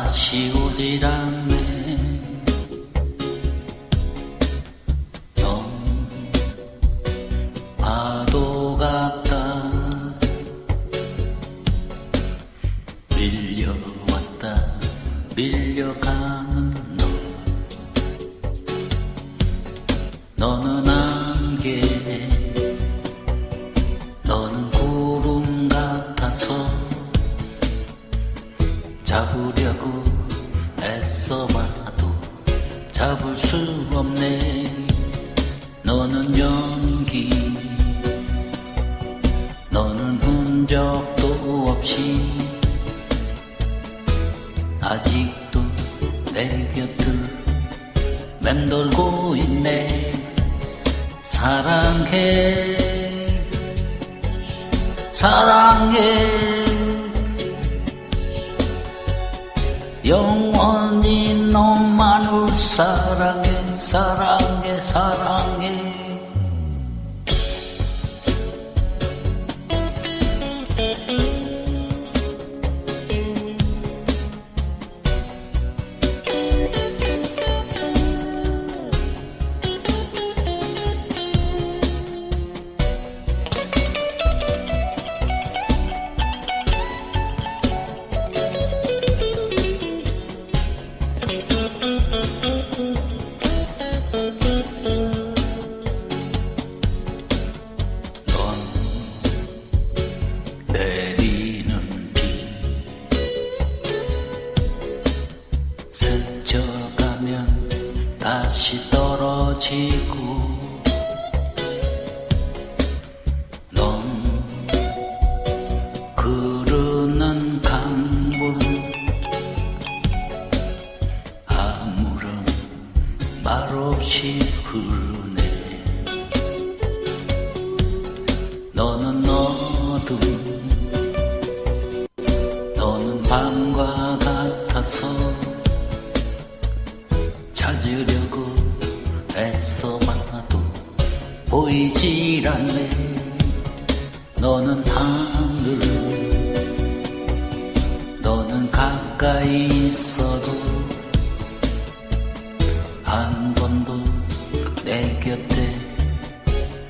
다시 오질 않네. 넌 파도 같다 밀려왔다. 밀 잡을 수 없네. 너는 연기. 너는 흔적도 없이 아직도 내 곁을 맴돌고 있네. 사랑해. 사랑해 영원히 너만을 사랑해 사랑해 사랑해 다시 떨어지고 넌 흐르는 강물 아무런 말 없이 흐르네. 너는 어둠 너는 밤과 같아서 찾으려 보이질 않네. 너는 하늘 너는 가까이 있어도 한 번도 내 곁에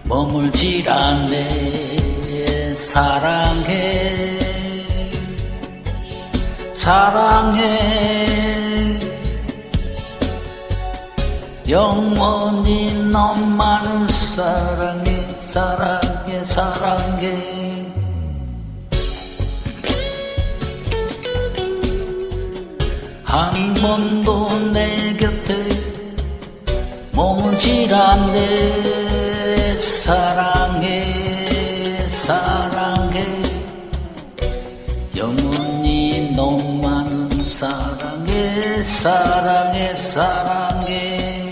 머물질 않네. 사랑해 사랑해 영원히 너만을 사랑해 사랑해 사랑해 한 번도 내 곁에 머물질 않네 사랑해 사랑해. 영원히 너만은 사랑해 사랑해 사랑해